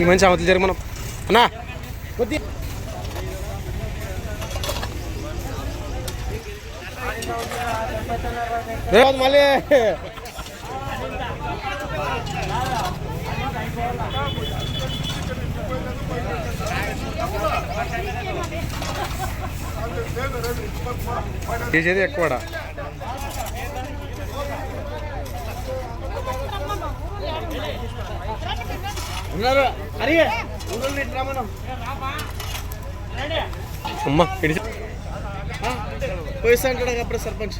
ఈ మంచి అవతలు జరిగి మనం. అన్నా. కొద్ది. మళ్ళీ. చేసేది ఎక్కువడా? ఉన్నారు అరే ఉండండి ఇట్లా మనం అమ్మ ఇడిచి పోయిస్తా అంటాడు అప్పుడు సర్పంచ్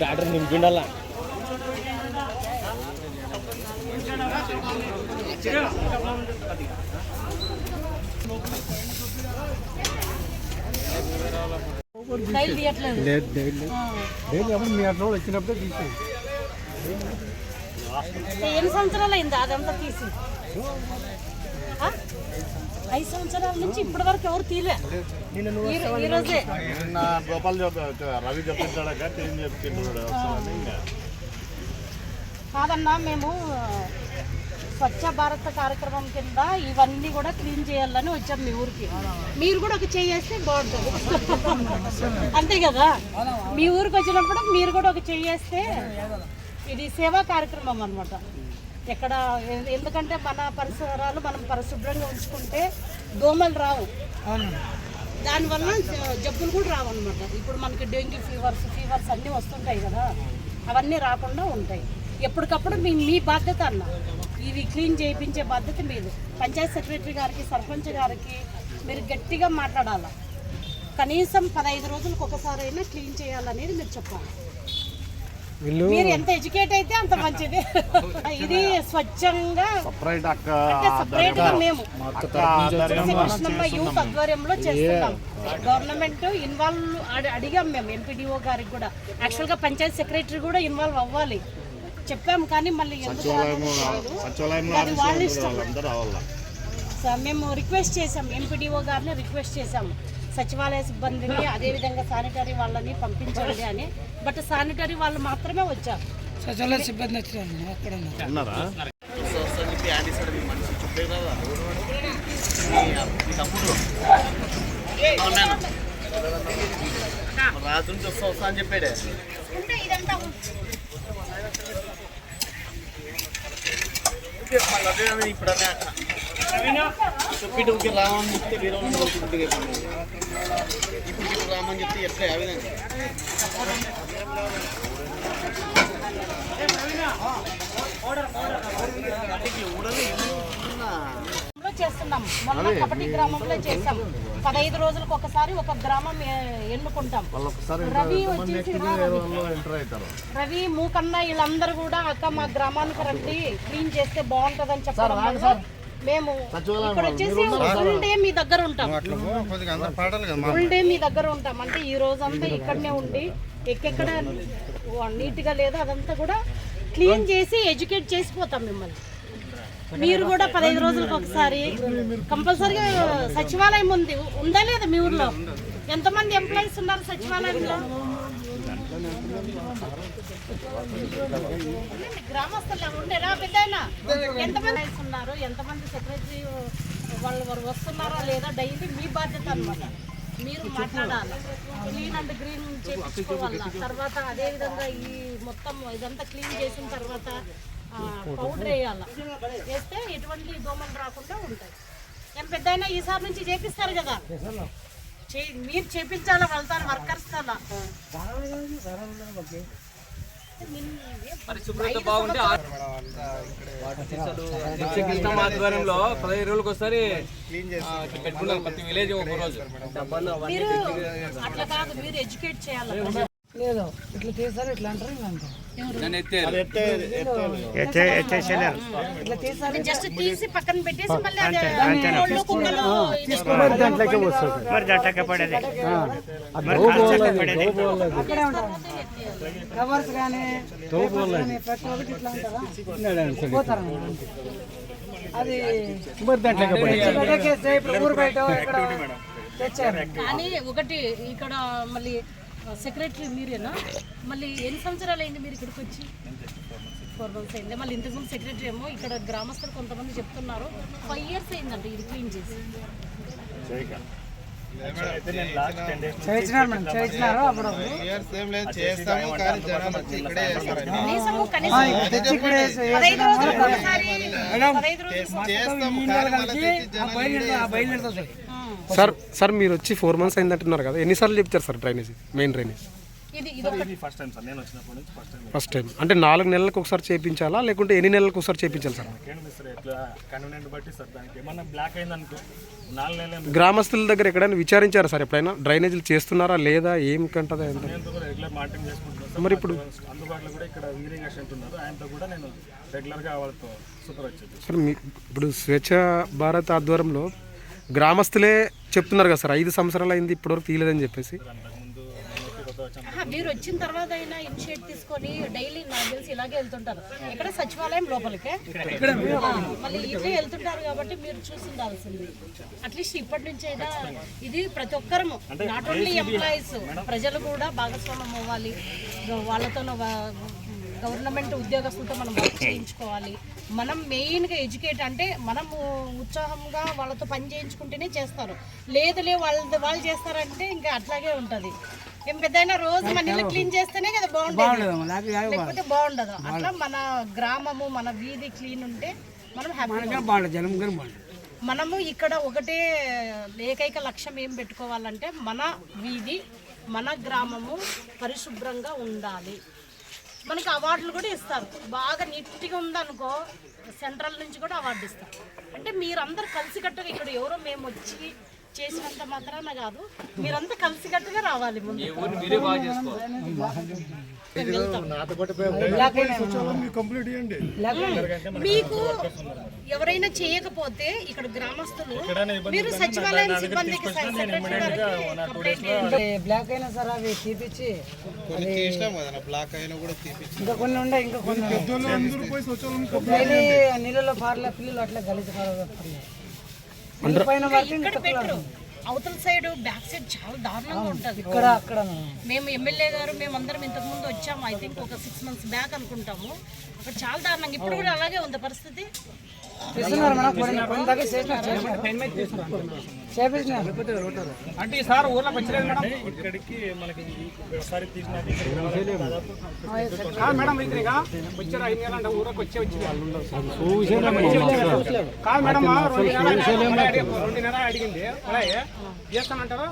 డాక్టర్ నింపిండాలా? లేదు డైలీ డైలీ అప్పుడు మీ అట్లా వచ్చినప్పుడే తీసేది ఎన్ని సంవత్సరాలు అయింది అదంతా తీసి? ఐదు సంవత్సరాల నుంచి ఇప్పటి వరకు ఎవరు తీలే. ఈ రో- ఈ రోజే. నిన్న గోపాల్ చెప్ రవి చెప్పించాడక టీం చెప్తున్నాడు వస్తామని ఇంకా. కాదన్నా మేము స్వచ్ఛ భారత్ కార్యక్రమం కింద ఇవన్నీ కూడా క్లీన్ చేయాలని వచ్చాం మీ ఊరికి. మీరు కూడా ఒక చేయేస్తే బాగుంటుంది. అంతే కదా? మీ ఊరికి వచ్చినప్పుడు మీరు కూడా ఒక చేయేస్తే ఇది సేవా కార్యక్రమం అనమాట ఎక్కడ ఎందుకంటే మన పరిసరాలు మనం పరిశుభ్రంగా ఉంచుకుంటే దోమలు రావు. దానివల్ల జబ్బులు కూడా రావు అనమాట ఇప్పుడు మనకి డెంగ్యూ ఫీవర్స్ ఫీవర్స్ అన్నీ వస్తుంటాయి కదా. అవన్నీ రాకుండా ఉంటాయి. ఎప్పటికప్పుడు మీ మీ బాధ్యత అన్న. ఇవి క్లీన్ చేయించే బాధ్యత మీది. పంచాయత్ సెక్రటరీ గారికి సర్పంచ్ గారికి మీరు గట్టిగా మాట్లాడాలి. కనీసం పదహైదు రోజులకు ఒకసారి అయినా క్లీన్ చేయాలనేది మీరు చెప్పాలి. మీరు ఎంత ఎడ్యుకేట్ అయితే అంత మంచిది. ఇది స్వచ్ఛంగా సపరేట్ అక్క సపరేట్గా మేము కృష్ణమ్మ యూత్ ఆధ్వర్యంలో చేస్తున్నాం. గవర్నమెంట్ ఇన్వాల్వ్ అడిగాం మేము ఎంపీడీఓ గారికి కూడా. యాక్చువల్గా పంచాయత్ సెక్రటరీ కూడా ఇన్వాల్వ్ అవ్వాలి. చెప్పాము కానీ మళ్ళీ మేము రిక్వెస్ట్ చేసాం ఎంపీడీఓ గారిని రిక్వెస్ట్ చేసాం సచివాలయ సిబ్బందిని అదేవిధంగా శానిటరీ వాళ్ళని పంపించండి అని. బట్ శానిటరీ వాళ్ళు మాత్రమే వచ్చారు. సచివాలయ సిబ్బంది రాత్రి నుంచి వస్తా వస్తా అని చెప్పాడే. ఇప్పుడు అదే అక్క రామని చెప్తే వేరే వాళ్ళు ఇప్పుడు ఇప్పుడు రామని చెప్తే ఎట్లా ఆ విధంగా? లో చేస్తున్నాం. మొన్న కపటి గ్రామంలో చేసాం పదహైదు రోజులకు ఒకసారి ఒక గ్రామం ఎన్నుకుంటాం. రవి వచ్చేసి రవి. మూకన్న వీళ్ళందరూ కూడా అక్క మా గ్రామానికి రండి. క్లీన్ చేస్తే బాగుంటదని చెప్పడం వల్ల మేము ఇక్కడ వచ్చేసి ఫుల్ డే మీ దగ్గర ఉంటాం. ఫుల్ డే మీ దగ్గర ఉంటాం. అంటే ఈ రోజంతా ఇక్కడనే ఉండి ఎక్కడెక్కడ నీట్గా లేదో అదంతా కూడా క్లీన్ చేసి ఎడ్యుకేట్ చేసిపోతాం మిమ్మల్ని. మీరు కూడా పదహైదు రోజులకు ఒకసారి కంపల్సరీగా సచివాలయం ఉంది. ఉందా లేదా మీ ఊర్లో? ఎంతమంది ఎంప్లాయీస్ ఉన్నారు సచివాలయంలో? గ్రామస్తుల్లో ఉండేరా పెద్దయినా ఎంతమంది ఉన్నారు? ఎంతమంది సెక్రటరీ వాళ్ళు వారు వస్తున్నారా లేదా? డైలీ మీ బాధ్యత అన్నమాట. మీరు మాట్లాడాలి. క్లీన్ అండ్ గ్రీన్ చేయించుకోవాలా తర్వాత అదేవిధంగా ఈ మొత్తం ఇదంతా క్లీన్ చేసిన తర్వాత పౌడర్ వేయాలి? వేస్తే ఎటువంటి దోమలు రాకుండా ఉంటాయి. ఏం పెద్దయినా ఈసారి నుంచి చేపిస్తారు కదా? మీరు చేపించాలా వెళ్తారు వర్కర్స్ పరిశుభ్రత బాగుంటే కృష్ణ ఆధ్వర్యంలో పదహైదు రోజులకు ఒకసారి పెట్టుకున్నారు ప్రతి విలేజ్ ఒక రోజు. మీరు అట్లా కాదు మీరు ఎడ్యుకేట్ చేయాలి లేదు ఇట్లా ఇట్లా అంటారు కవర్స్ కానీ ప్రతి ఒక్కటి ఇట్లా ఉంటారా పోతారు అది పెట్టకేస్తే ఇప్పుడు ఊరు బయట ఇక్కడ తెచ్చారు కానీ ఒకటి ఇక్కడ మళ్ళీ సెక్రటరీ మీరేనా? మళ్ళీ ఎన్ని సంవత్సరాలు అయింది మీరు ఇక్కడికి వచ్చి? ఫోర్ మంత్స్ అయింది. మళ్ళీ ఇంతకుముందు సెక్రటరీ ఏమో ఇక్కడ గ్రామస్తులు కొంతమంది చెప్తున్నారు. ఫైవ్ ఇయర్స్ అయిందంట ఇది క్లీన్ చేసి. చేస్తాము సార్ సార్ మీరు వచ్చి ఫోర్ మంత్స్ అయింది అంటున్నారు కదా. ఎన్నిసార్లు చెప్తారు సార్ డ్రైనేజ్? Main drainage? ఇది ఇది ఒకటి. First time sir. నేను వచ్చినప్పటి నుంచి ఫస్ట్ టైం ఫస్ట్ టైం అంటే నాలుగు నెలలకు ఒకసారి చేయించాలా లేకుంటే ఎన్ని నెలలకు ఒకసారి చేయించాలి సార్? ఏంటి సార్ ఎట్లా? కన్వీనియంట్ బట్టి సార్ దానికి. ఏమన్నా బ్లాక్ అయిందనుకో నాలుగు నెలలు గ్రామస్తుల దగ్గర ఎక్కడైనా విచారించారా సార్ ఎప్పుడైనా? డ్రైనేజీలు చేస్తున్నారా లేదా? ఏం కంటదా మరి ఇప్పుడు అందుబాటులో కూడా ఇక్కడ వీరింగ్ అసిస్టెంట్ ఉన్నారు. ఆయనతో కూడా నేను రెగ్యులర్గా వాళ్ళతో సూపర్ వచ్చేది. సార్ మీ ఇప్పుడు స్వేచ్ఛ భారత్ ఆధ్వర్యంలో గ్రామస్తులే చెప్తున్నారు కదా సార్ ఐదు సంవత్సరాలు అయింది ఇప్పటివరకు తీయలేదని చెప్పేసి. మీరు వచ్చిన తర్వాత అయినా ఇనిషియేట్ తీసుకొని డైలీ నాకు తెలిసి ఇలాగే వెళ్తుంటారు. ఇక్కడ సచివాలయం లోపలికే? మళ్ళీ ఇట్లే వెళ్తుంటారు కాబట్టి మీరు చూసిండాల్సింది. అట్లీస్ట్ ఇప్పటి నుంచి అయినా ఇది ప్రతి ఒక్కరము నాట్ ఓన్లీ ఎంప్లాయీస్ ప్రజలు కూడా భాగస్వామ్యం అవ్వాలి. వాళ్ళతో గవర్నమెంట్ ఉద్యోగస్తులతో మనం చేయించుకోవాలి. మనం మెయిన్గా ఎడ్యుకేట్ అంటే మనము ఉత్సాహంగా వాళ్ళతో పని చేయించుకుంటేనే చేస్తారు. లేదులే వాళ్ళు వాళ్ళు చేస్తారంటే ఇంకా అట్లాగే ఉంటుంది. ఏం పెద్దయినా రోజు మన ఇల్లు క్లీన్ చేస్తేనే కదా బాగుంటుంది లేకపోతే బాగుండదు. అట్లా మన గ్రామము మన వీధి క్లీన్ ఉంటే మనం హ్యాపీగా మనము ఇక్కడ ఒకటే ఏకైక లక్ష్యం ఏం పెట్టుకోవాలంటే మన వీధి మన గ్రామము పరిశుభ్రంగా ఉండాలి. మనకి అవార్డులు కూడా ఇస్తారు. బాగా నీట్గా ఉందనుకో సెంట్రల్ నుంచి కూడా అవార్డు ఇస్తారు. అంటే మీరందరూ కలిసికట్టుగా ఇక్కడ ఎవరో మేము వచ్చి చేసినంత మాత్రాన కాదు. మీరంతా కలిసికట్టుగా రావాలి మీకు ఎవరైనా చేయకపోతే ఇక్కడ గ్రామస్తులు మీరు సచివాలయం సిబ్బందికి. బ్లాక్ అయినా సరే అవి తీపిచ్చి బ్లాక్ అయినా కూడా ఇంకా కొన్ని ఉండే ఇంకా కొన్ని నీళ్ళలో పార్లే పిల్లలు అట్లా గలీజ్ పైన వరకు ఇంకా ఇక్కడ పెట్టరు అవతల సైడ్ బ్యాక్ సైడ్ చాలా దారుణంగా ఉంటుంది. ఇక్కడ అక్కడ మేము ఎమ్మెల్యే గారు మేము అందరం ఇంతకు ముందు వచ్చాము. ఐ థింక్ ఒక సిక్స్ మంత్స్ బ్యాక్ అనుకుంటాము. అక్కడ చాలా దారుణంగా. ఇప్పుడు కూడా అలాగే ఉంది పరిస్థితి. మేడం అంటే ఈసారి ఊర్లోకి వచ్చలేదు మేడం. ఇక్కడికి మనకి ఒకసారి తీసినది దాదాపు మేడం ఇక్కడిగా వచ్చారు? ఐదు నెలలు అంటే ఊరికి వచ్చే వచ్చి కాదు మేడం రెండు నెలలు అడిగింది. అలాగే చేస్తానంటారా?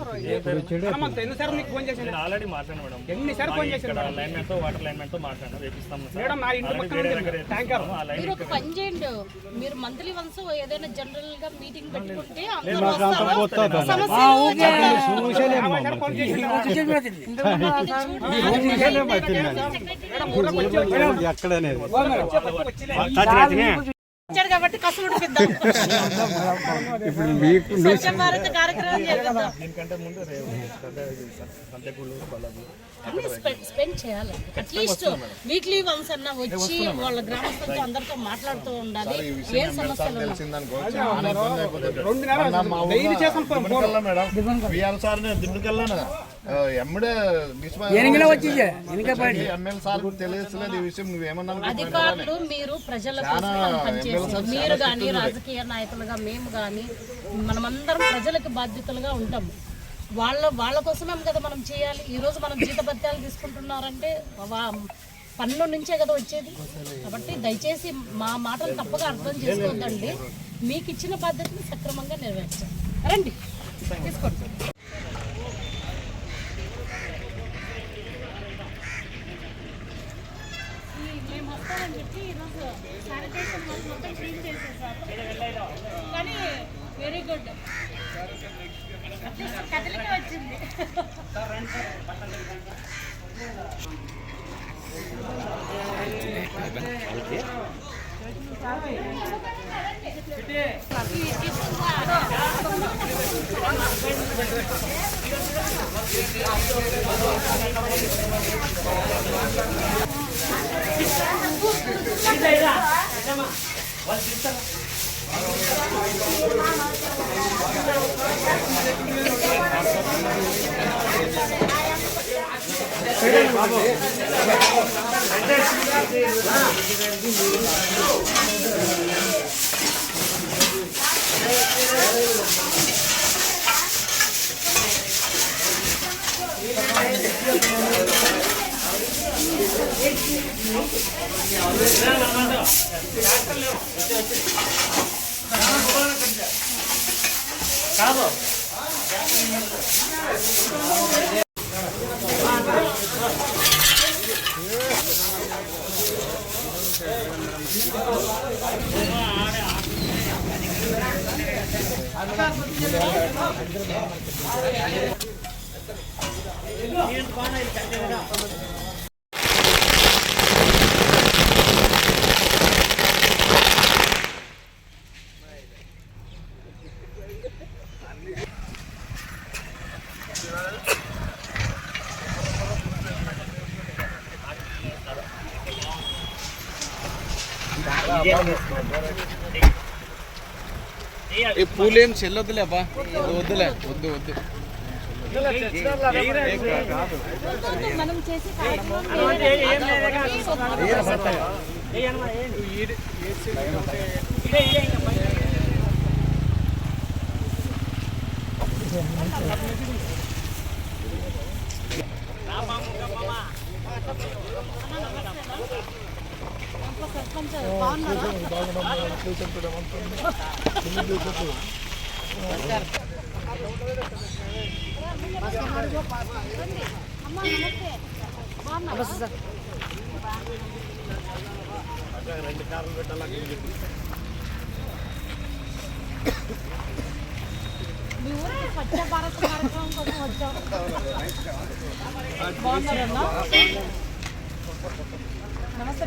ఎన్నిసార్లు మీకు ఫోన్ చేశాను? ఆల్రెడీ మాట్లాడాను మేడం. ఎన్నిసార్లు ఫోన్ చేశాను ఇక్కడ లైన్ మ్యాన్తో వాటర్ లైన్ మ్యాన్తో మాట్లాడాను. వేపిస్తాం సార్. మేడం నా ఇంటి పక్కన మీరు ఒక పని చేయండి. మీరు మంత్లీ వన్స్ ఏదైనా జనరల్గా మీటింగ్ పెట్టుకుంటే అందరూ వస్తారు. సమస్యలు ఫోన్ కాబట్టి ఉడిపిద్దాం. స్వచ్ఛ భారత్ కార్యక్రమం చేద్దాం దీనికంటే ముందు రేవు సంతకూరు బలము అన్ని స్పెండ్ చేయాలి. అట్లీస్ట్ వీక్లీ వన్స్ అన్న వచ్చి వాళ్ళ గ్రామస్తులతో అందరితో మాట్లాడుతూ ఉండాలి. ఏ సమస్యలు మేడం. ఎమ్మడే ఎమ్మెల్యే సార్ తెలియట్లేదు ఈ విషయం నువ్వేమన్నా అధికారులు మీరు ప్రజల కోసం మీరు కానీ రాజకీయ నాయకులుగా మేము కానీ మనమందరం ప్రజలకు బాధ్యతలుగా ఉంటాము. వాళ్ళ వాళ్ళ కోసమే కదా మనం చేయాలి. ఈ రోజు మనం జీతభత్యాలు తీసుకుంటున్నారంటే వా- పన్ను నుంచే కదా వచ్చేది. కాబట్టి దయచేసి మా మాటలు తప్పగా అర్థం చేసుకోవద్దండి మీకు ఇచ్చిన బాధ్యతను సక్రమంగా నెరవేర్చాలి. రండి. తీసుకోండి. వచ్చి ఈరోజు శానిటేషన్ వర్క్ మొత్తం క్లీన్ చేసేసారు. కానీ వెరీ గుడ్ కదలిక వచ్చింది. బాబు కాదు ఈ పూలు ఏం చెల్లొద్దులే అబ్బా. వద్దులే వద్దు వద్దు. మనం చేసే కార్యక్రమం వేరే నమస్తే బాగున్నారా మీ ఊరికి స్వచ్ఛ భారత్ కార్యక్రమం కోసం వచ్చాం బాగున్నారన్నా నమస్తే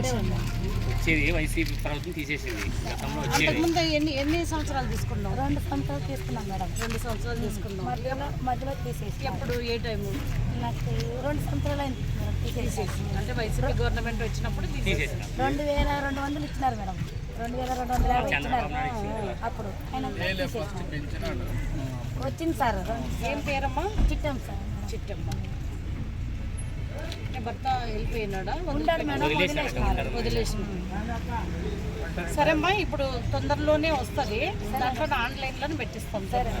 వచ్చేది వైసీపీ ప్రభుత్వం తీసేసింది. గతంలో వచ్చేది. అంతకుముందు ఎన్ని ఎన్ని సంవత్సరాలు తీసుకున్నాం రెండు సంవత్సరాలు తీసుకున్నాం మేడం. రెండు సంవత్సరాలు తీసుకున్నాం మధ్యలో మధ్యలో తీసేసి ఎప్పుడు ఏ టైము? నాకు రెండు సంవత్సరాలు అయింది మేడం తీసేసి. అంటే వైసీపీ గవర్నమెంట్ వచ్చినప్పుడు తీసేసి రెండు వేల రెండు వందలు ఇచ్చినారు మేడం. రెండు వేల రెండు వందల యాభై ఇచ్చినారు. అప్పుడు. వచ్చింది సార్. ఏం పేరమ్మా? చిట్టాం సార్. చిట్టమ్మ. భర్త వెళ్ళిపోయినాడా? ఉంటాడు మేడం వదిలేసిన సరేమ్మా ఇప్పుడు తొందరలోనే వస్తుంది. దాంట్లో ఆన్లైన్లోనే పెట్టిస్తాం. సరే.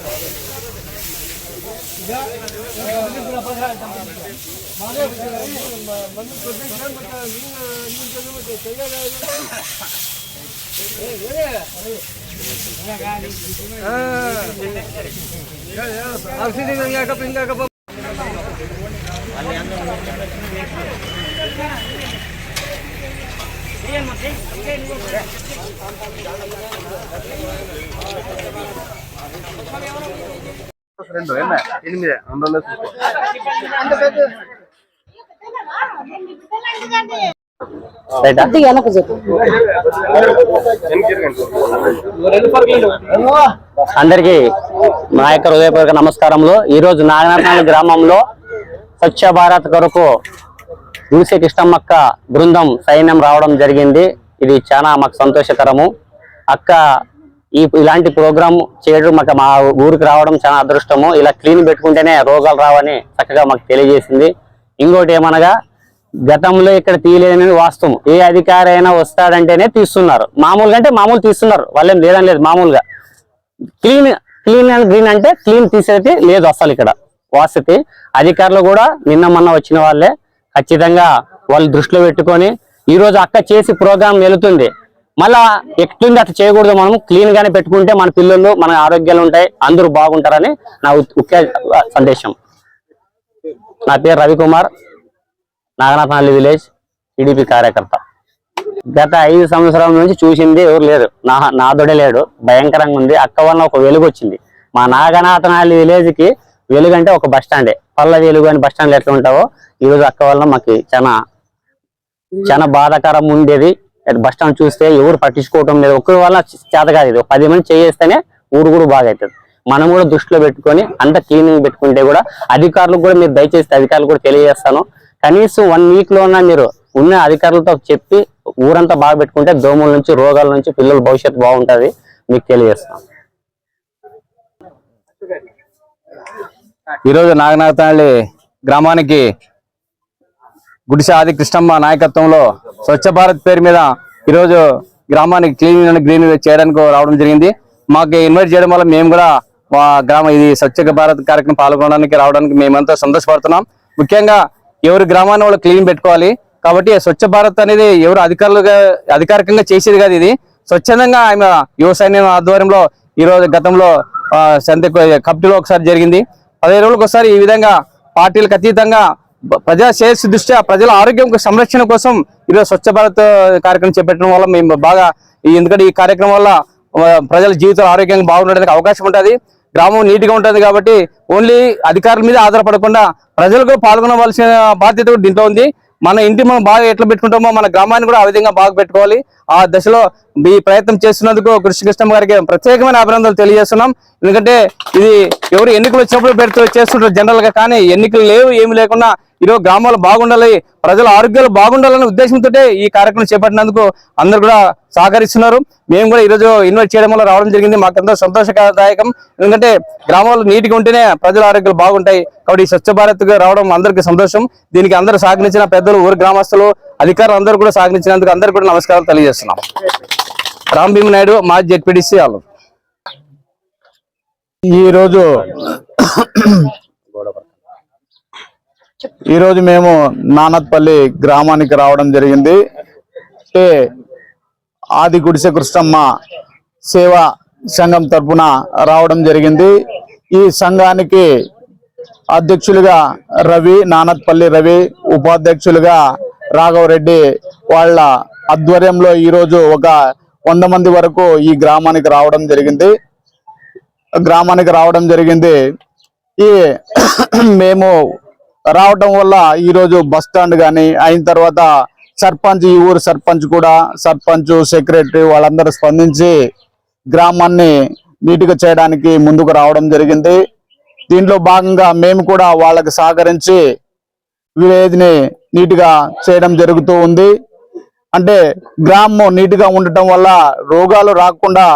Thank. ya ya అందరికి నా యొక్క హృదయపూర్వక నమస్కారంలో ఈ రోజు నాగనాథనాల గ్రామంలో స్వచ్ఛ భారత్ కొరకు దూసే కృష్ణమ్మక్క బృందం సైన్యం రావడం జరిగింది. ఇది చాలా మాకు సంతోషకరము. అక్క ఈ ఇలాంటి ప్రోగ్రాం చేయడం మాకు మా ఊరికి రావడం చాలా అదృష్టము. ఇలా క్లీన్ పెట్టుకుంటేనే రోగాలు రావని చక్కగా మాకు తెలియజేసింది. ఇంకోటి ఏమనగా గతంలో ఇక్కడ తీయలేదని వాస్తవం. ఏ అధికారి అయినా వస్తాడంటేనే తీస్తున్నారు. మామూలుగా అంటే మామూలు తీస్తున్నారు. వాళ్ళేం లేదని లేదు మామూలుగా. క్లీన్ క్లీన్ అండ్ గ్రీన్ అంటే క్లీన్ తీసేది లేదు అసలు ఇక్కడ. వాసతి అధికారులు కూడా నిన్న మొన్న వచ్చిన వాళ్ళే. ఖచ్చితంగా వాళ్ళు దృష్టిలో పెట్టుకొని ఈరోజు అక్క చేసి ప్రోగ్రాం వెళుతుంది మళ్ళా ఎట్లుంది అట్లా చేయకూడదు మనం క్లీన్ గానే పెట్టుకుంటే మన పిల్లలు మన ఆరోగ్యాలు ఉంటాయి అందరూ బాగుంటారని నా ఉత్- ముఖ్య సందేశం. నా పేరు రవికుమార్ నాగనాథనాలి విలేజ్ టీడీపీ కార్యకర్త. గత ఐదు సంవత్సరాల నుంచి చూసింది ఎవరు లేరు. నా నాదొడే లేడు. భయంకరంగా ఉంది. అక్క వల్ల ఒక వెలుగు వచ్చింది. మా నాగనాథనాలి విలేజ్కి వెలుగు అంటే ఒక బస్ స్టాండే. పల్ల వెలుగు అని బస్ స్టాండ్ ఎట్లా ఉంటావో ఈ రోజు అక్క వల్ల మాకు చాలా చాలా బాధాకరం ఉండేది. బస్ స్టాండ్ చూస్తే ఎవరు పట్టించుకోవటం లేదు. ఒకరి వల్ల చేత కాదు ఇది. ఒక పది మంది చేస్తేనే ఊరు కూడా బాగా అవుతుంది మనం కూడా దృష్టిలో పెట్టుకొని అంత క్లీనింగ్ పెట్టుకుంటే కూడా అధికారులకు కూడా మీరు దయచేసి అధికారులు కూడా తెలియజేస్తాను. కనీసం వన్ వీక్లో ఉన్న మీరు ఉన్న అధికారులతో చెప్పి ఊరంతా బాగా పెట్టుకుంటే దోమల నుంచి రోగాల నుంచి పిల్లల భవిష్యత్తు బాగుంటుంది. మీకు తెలియజేస్తాను. ఈరోజు నాగనాథనహల్లి గ్రామానికి గుడిసె ఆది కృష్ణమ్మ నాయకత్వంలో స్వచ్ఛ భారత్ పేరు మీద ఈరోజు గ్రామానికి క్లీన్ అండ్ గ్రీన్ చేయడానికి రావడం జరిగింది. మాకు ఇన్వైట్ చేయడం వల్ల మేము కూడా మా గ్రామ ఇది స్వచ్ఛ భారత్ కార్యక్రమం పాల్గొనడానికి రావడానికి మేమంతా సంతోషపడుతున్నాం. ముఖ్యంగా ఎవరి గ్రామాన్ని వాళ్ళు క్లీన్ పెట్టుకోవాలి. కాబట్టి స్వచ్ఛ భారత్ అనేది ఎవరు అధికారులుగా అధికారికంగా చేసేది కాదు ఇది. స్వచ్ఛందంగా ఆమె యువ ఆధ్వర్యంలో ఈరోజు గతంలో సంత కమిటీలో ఒకసారి జరిగింది. పదిహేను రోజులకు ఒకసారి ఈ విధంగా పార్టీలకు అతీతంగా ప్రజా శ్రేయస్సు దృష్ట్యా ప్రజల ఆరోగ్యం సంరక్షణ కోసం ఈరోజు స్వచ్ఛ భారత్ కార్యక్రమం చేపట్టడం వల్ల మేము బాగా ఈ- ఎందుకంటే ఈ కార్యక్రమం వల్ల ప్రజల జీవితాలు ఆరోగ్యంగా బాగుండడానికి అవకాశం ఉంటుంది. గ్రామం నీట్గా ఉంటుంది కాబట్టి ఓన్లీ అధికారుల మీద ఆధారపడకుండా ప్రజలకు పాల్గొనవలసిన బాధ్యత కూడా దీంట్లో ఉంది. మన ఇంటి మనం బాగా ఎట్లా పెట్టుకుంటామో మన గ్రామాన్ని కూడా ఆ విధంగా బాగా పెట్టుకోవాలి. ఆ దశలో ఈ ప్రయత్నం చేస్తున్నందుకు కృష్ణకృష్ణం కృష్ణ గారికి ప్రత్యేకమైన అభినందనలు తెలియజేస్తున్నాం. ఎందుకంటే ఇది ఎవరు ఎన్నికలు వచ్చినప్పుడు పెడుతూ చేస్తుంటారు జనరల్గా కానీ ఎన్నికలు లేవు ఏమి లేకుండా ఈరోజు గ్రామాలు బాగుండాలి ప్రజల ఆరోగ్యాలు బాగుండాలనే ఉద్దేశంతో ఈ కార్యక్రమం చేపట్టినందుకు అందరు కూడా సహకరిస్తున్నారు. మేము కూడా ఈరోజు ఇన్వైట్ చేయడం వల్ల రావడం జరిగింది. మాకెంతో సంతోషదాయకం ఎందుకంటే గ్రామాలు నీటిగా ఉంటేనే ప్రజల ఆరోగ్యాలు బాగుంటాయి. కాబట్టి ఈ స్వచ్ఛ భారత్ రావడం అందరికీ సంతోషం. దీనికి అందరూ సహకరించిన పెద్దలు ఊరు గ్రామస్తులు అధికారులు అందరూ కూడా సహకరించినందుకు అందరికీ కూడా నమస్కారాలు తెలియజేస్తున్నాం. రామ్ భీమ్ నాయుడు మాజీ జెడ్పీడీసీ వాళ్ళు ఈరోజు ఈరోజు మేము నానత్పల్లి గ్రామానికి రావడం జరిగింది. అంటే ఆది గుడిసె కృష్ణమ్మ సేవా సంఘం తరఫున రావడం జరిగింది. ఈ సంఘానికి అధ్యక్షులుగా రవి నానత్పల్లి రవి ఉపాధ్యక్షులుగా రాఘవరెడ్డి వాళ్ళ ఆధ్వర్యంలో ఈరోజు ఒక వంద మంది వరకు ఈ గ్రామానికి రావడం జరిగింది. గ్రామానికి రావడం జరిగింది. ఈ మేము రావటం వల్ల ఈరోజు బస్ స్టాండ్ కానీ అయిన తర్వాత సర్పంచ్ ఈ ఊరు సర్పంచ్ కూడా సర్పంచ్ సెక్రటరీ వాళ్ళందరూ స్పందించి గ్రామాన్ని నీట్గా చేయడానికి ముందుకు రావడం జరిగింది. దీంట్లో భాగంగా మేము కూడా వాళ్ళకి సహకరించి విలేజ్ని నీట్గా చేయడం జరుగుతూ ఉంది. అంటే గ్రామం నీట్గా ఉండటం వల్ల రోగాలు రాకుండా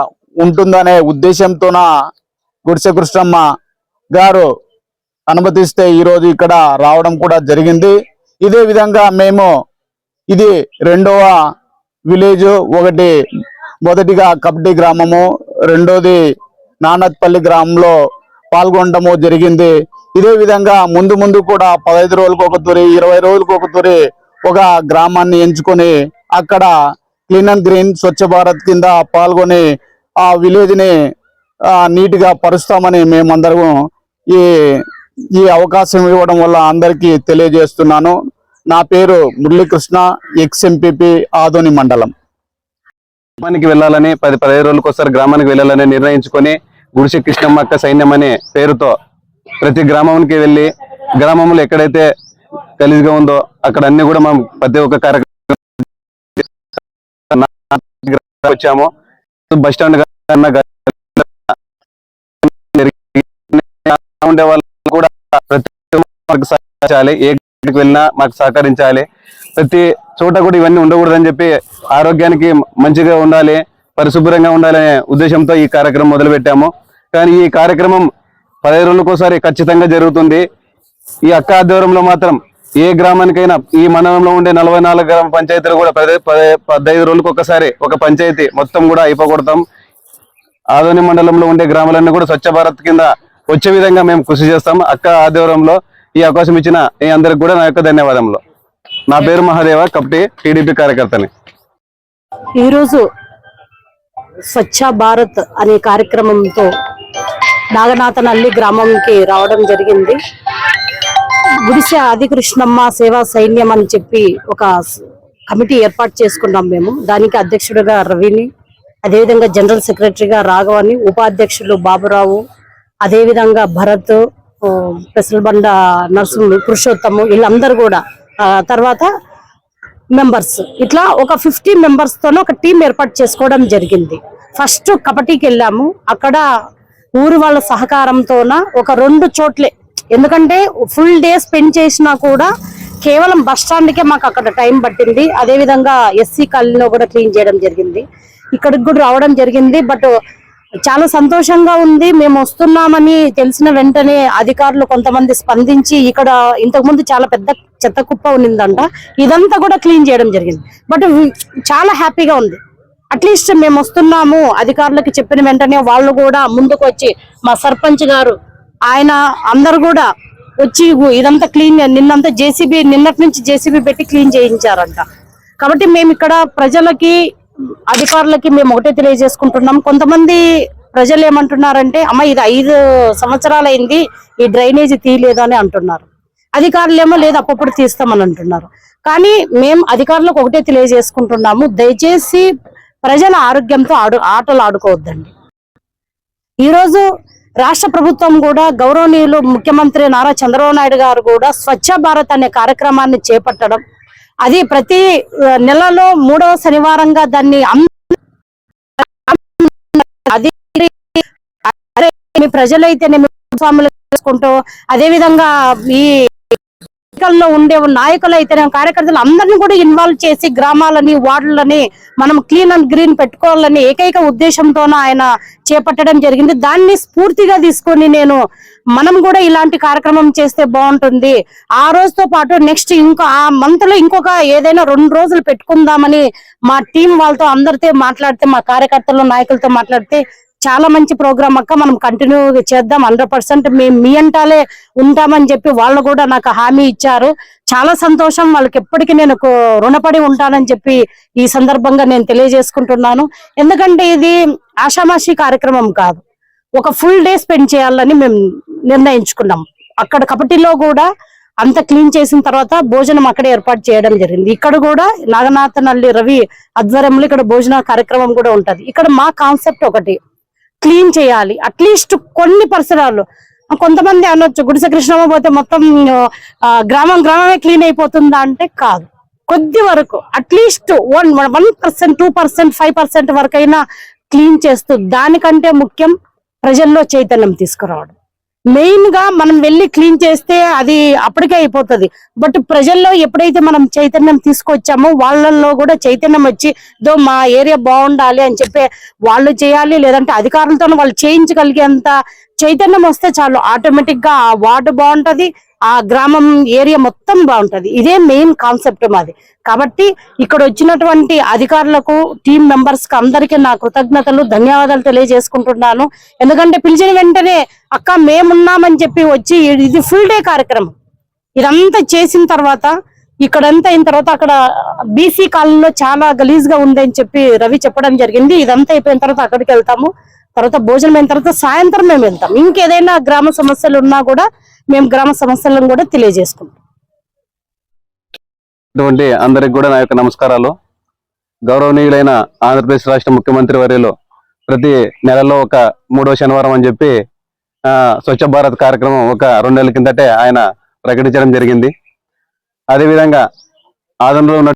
ఉంటుందనే ఉద్దేశంతోన గుడిసె కృష్ణమ్మ గారు అనుమతిస్తే ఈరోజు ఇక్కడ రావడం కూడా జరిగింది. ఇదే విధంగా మేము ఇది రెండవ విలేజ్ ఒకటి మొదటిగా కబడ్డీ గ్రామము రెండోది నానత్పల్లి గ్రామంలో పాల్గొనడము జరిగింది. ఇదే విధంగా ముందు ముందు కూడా పదహైదు రోజులకు ఒక తూరి ఇరవై రోజులకు ఒక తూరి ఒక గ్రామాన్ని ఎంచుకొని అక్కడ clean and green Swachh Bharat కింద పాల్గొని ఆ విలేజ్ని నీట్గా పరుస్తామని మేమందరము ఈ ఈ అవకాశం ఇవ్వడం వల్ల అందరికీ తెలియజేస్తున్నాను. నా పేరు మురళీకృష్ణ ఎక్స్ ఎంపీపీ ఆదోని మండలం. గ్రామానికి వెళ్ళాలని పది పదిహేను రోజులకు ఒకసారి గ్రామానికి వెళ్ళాలని నిర్ణయించుకొని గుడిసె కృష్ణమ్మక్క సైన్యం అనే పేరుతో ప్రతి గ్రామానికి వెళ్ళి గ్రామంలో ఎక్కడైతే కలిసిగా ఉందో అక్కడ అన్ని కూడా మనం ప్రతి ఒక్క కార్యక్రమం వచ్చాము. బస్ స్టాండ్ ఉండే వాళ్ళు కూడా ప్రతి ఒక్కరికి సహకరించాలి. ఏ గుడికి వెళ్ళినా మాకు సహకరించాలి. ప్రతి చోట కూడా ఇవన్నీ ఉండకూడదని చెప్పి ఆరోగ్యానికి మంచిగా ఉండాలి. పరిశుభ్రంగా ఉండాలనే ఉద్దేశంతో ఈ కార్యక్రమం మొదలుపెట్టాము. కానీ ఈ కార్యక్రమం పదహైదు రోజులకోసారి ఖచ్చితంగా జరుగుతుంది. ఈ అక్క ఆధ్వర్యంలో మాత్రం ఏ గ్రామానికైనా ఈ మండలంలో ఉండే నలభై నాలుగు గ్రామ పంచాయతీలు కూడా పదే పదే పదహైదు రోజులకు ఒకసారి ఒక పంచాయతీ మొత్తం కూడా అయిపోకూడతాం ఆదోని మండలంలో ఉండే గ్రామాలన్నీ కూడా స్వచ్ఛ భారత్ కింద వచ్చే విధంగా మేము కృషి చేస్తాం. అక్క ఆధ్వర్యంలో ఈ అవకాశం ఇచ్చిన ఈ అందరికి కూడా నా యొక్క ధన్యవాదములు. నా పేరు మహాదేవ కప్టి టీడీపీ కార్యకర్తని. ఈరోజు స్వచ్ఛ భారత్ అనే కార్యక్రమంతో నాగనాథనల్లి గ్రామంకి రావడం జరిగింది. గుడిసె ఆదికృష్ణమ్మ సేవా సైన్యం అని చెప్పి ఒక కమిటీ ఏర్పాటు చేసుకున్నాం మేము. దానికి అధ్యక్షుడిగా రవిని అదేవిధంగా జనరల్ సెక్రటరీగా రాఘవని ఉపాధ్యక్షులు బాబురావు అదేవిధంగా భరత్ పెసలబండ నరసింహులు పురుషోత్తము వీళ్ళందరూ కూడా తర్వాత మెంబర్స్. ఇట్లా ఒక ఫిఫ్టీ మెంబర్స్ తోనే ఒక టీం ఏర్పాటు చేసుకోవడం జరిగింది. ఫస్ట్ కబడ్డీకి వెళ్ళాము అక్కడ ఊరు వాళ్ళ సహకారంతోన ఒక రెండు చోట్లే. ఎందుకంటే ఫుల్ డే స్పెండ్ చేసినా కూడా కేవలం బస్ స్టాండ్కే మాకు అక్కడ టైం పట్టింది. అదే విధంగా ఎస్సీ కాలనీలో కూడా క్లీన్ చేయడం జరిగింది. ఇక్కడికి కూడా రావడం జరిగింది. బట్ చాలా సంతోషంగా ఉంది. మేము వస్తున్నామని తెలిసిన వెంటనే అధికారులు కొంతమంది స్పందించి ఇక్కడ ఇంతకుముందు చాలా పెద్ద చెత్త కుప్ప ఉన్నిందంట. ఇదంతా కూడా క్లీన్ చేయడం జరిగింది. బట్ చాలా హ్యాపీగా ఉంది. అట్లీస్ట్ మేము వస్తున్నాము. అధికారులకు చెప్పిన వెంటనే వాళ్ళు కూడా ముందుకు వచ్చి మా సర్పంచ్ గారు ఆయన అందరు కూడా వచ్చి ఇదంతా క్లీన్ నిన్నంతా జేసీబీ నిన్నటి నుంచి జేసీబీ పెట్టి క్లీన్ చేయించారంట. కాబట్టి మేము ఇక్కడ ప్రజలకి అధికారులకి మేము ఒకటే తెలియజేసుకుంటున్నాం. కొంతమంది ప్రజలు ఏమంటున్నారంటే అమ్మ ఇది ఐదు సంవత్సరాలు అయింది ఈ డ్రైనేజీ తీయలేదు అని అంటున్నారు. అధికారులేమో లేదు అప్పప్పుడు తీస్తామని అంటున్నారు. కానీ మేము అధికారులకు ఒకటే తెలియజేసుకుంటున్నాము. దయచేసి ప్రజల ఆరోగ్యంతో ఆడు ఆటలు ఆడుకోవద్దండి. ఈరోజు రాష్ట్ర ప్రభుత్వం కూడా గౌరవనీయులు ముఖ్యమంత్రి నారా చంద్రబాబు నాయుడు గారు కూడా స్వచ్ఛ భారత్ అనే కార్యక్రమాన్ని చేపట్టడం అది ప్రతి నెలలో మూడవ శనివారంగా దాన్ని అది ప్రజలైతే నేను స్వాములు చేసుకుంటూ అదేవిధంగా ఈ ఎన్నికల్లో ఉండే నాయకులు అయితే కార్యకర్తలు అందరినీ కూడా ఇన్వాల్వ్ చేసి గ్రామాలని వార్డులని మనం క్లీన్ అండ్ గ్రీన్ పెట్టుకోవాలని ఏకైక ఉద్దేశంతోన ఆయన చేపట్టడం జరిగింది. దాన్ని స్ఫూర్తిగా తీసుకొని నేను మనం కూడా ఇలాంటి కార్యక్రమం చేస్తే బాగుంటుంది. ఆ రోజుతో పాటు నెక్స్ట్ ఇంకో ఆ మంత్లో ఇంకొక ఏదైనా రెండు రోజులు పెట్టుకుందామని మా టీం వాళ్ళతో అందరితో మాట్లాడితే మా కార్యకర్తలు నాయకులతో మాట్లాడితే చాలా మంచి ప్రోగ్రామ్ అక్క మనం కంటిన్యూ చేద్దాం. హండ్రెడ్ పర్సెంట్ మేము మీ అంటాలే ఉంటామని చెప్పి వాళ్ళు కూడా నాకు హామీ ఇచ్చారు. చాలా సంతోషం. వాళ్ళకి ఎప్పటికీ నేను రుణపడి ఉంటానని చెప్పి ఈ సందర్భంగా నేను తెలియజేసుకుంటున్నాను. ఎందుకంటే ఇది ఆషామాషి కార్యక్రమం కాదు. ఒక ఫుల్ డే స్పెండ్ చేయాలని మేము నిర్ణయించుకున్నాం. అక్కడ కపటిలో కూడా అంత క్లీన్ చేసిన తర్వాత భోజనం అక్కడ ఏర్పాటు చేయడం జరిగింది. ఇక్కడ కూడా నాగనాథనల్లి రవి ఆధ్వర్యంలో ఇక్కడ భోజన కార్యక్రమం కూడా ఉంటది. ఇక్కడ మా కాన్సెప్ట్ ఒకటి. క్లీన్ చేయాలి. అట్లీస్ట్ కొన్ని పరిసరాలు. కొంతమంది అనొచ్చు గుడిసె కృష్ణమ్మ పోతే మొత్తం గ్రామం గ్రామమే క్లీన్ అయిపోతుందా అంటే కాదు. కొద్ది వరకు at least one one percent two percent five percent వరకు అయినా క్లీన్ చేస్తూ దానికంటే ముఖ్యం ప్రజల్లో చైతన్యం తీసుకురావడం. మెయిన్గా మనం వెళ్ళి క్లీన్ చేస్తే అది అప్పటికే అయిపోతది. బట్ ప్రజల్లో ఎప్పుడైతే మనం చైతన్యం తీసుకొచ్చామో వాళ్ళల్లో కూడా చైతన్యం వచ్చి దో మా ఏరియా బాగుండాలి అని చెప్పి వాళ్ళు చేయాలి లేదంటే అధికారులతో వాళ్ళు చేయించగలిగేంత చైతన్యం వస్తే చాలు. ఆటోమేటిక్గా ఆ వార్డు బాగుంటది ఆ గ్రామం ఏరియా మొత్తం బాగుంటది. ఇదే మెయిన్ కాన్సెప్ట్ మాది. కాబట్టి ఇక్కడ వచ్చినటువంటి అధికారులకు టీం మెంబర్స్కి అందరికీ నా కృతజ్ఞతలు ధన్యవాదాలు తెలియజేసుకుంటున్నాను. ఎందుకంటే పిలిచిన వెంటనే అక్క మేమున్నామని చెప్పి వచ్చి ఇది ఫుల్ డే కార్యక్రమం. ఇదంతా చేసిన తర్వాత ఇక్కడంతా అయిన తర్వాత అక్కడ బీసీ కాలనీలో చాలా గలీజ్గా ఉంది అని చెప్పి రవి చెప్పడం జరిగింది. ఇదంతా అయిపోయిన తర్వాత అక్కడికి వెళ్తాము. తర్వాత భోజనం అయిన తర్వాత సాయంత్రం మేము వెళ్తాం. ఇంకేదైనా గ్రామ సమస్యలు ఉన్నా కూడా మేము గ్రామ సమస్యలను కూడా తెలియజేసుకుంటాం. అందరికి కూడా నా యొక్క నమస్కారాలు. గౌరవనీయులైన ఆంధ్రప్రదేశ్ రాష్ట్ర ముఖ్యమంత్రి వర్యలో ప్రతి నెలలో ఒక మూడో శనివారం అని చెప్పి స్వచ్ఛ భారత్ కార్యక్రమం ఒక రెండు నెలల కిందటే ఆయన ప్రకటించడం జరిగింది. అదేవిధంగా ఆదంలో ఉన్న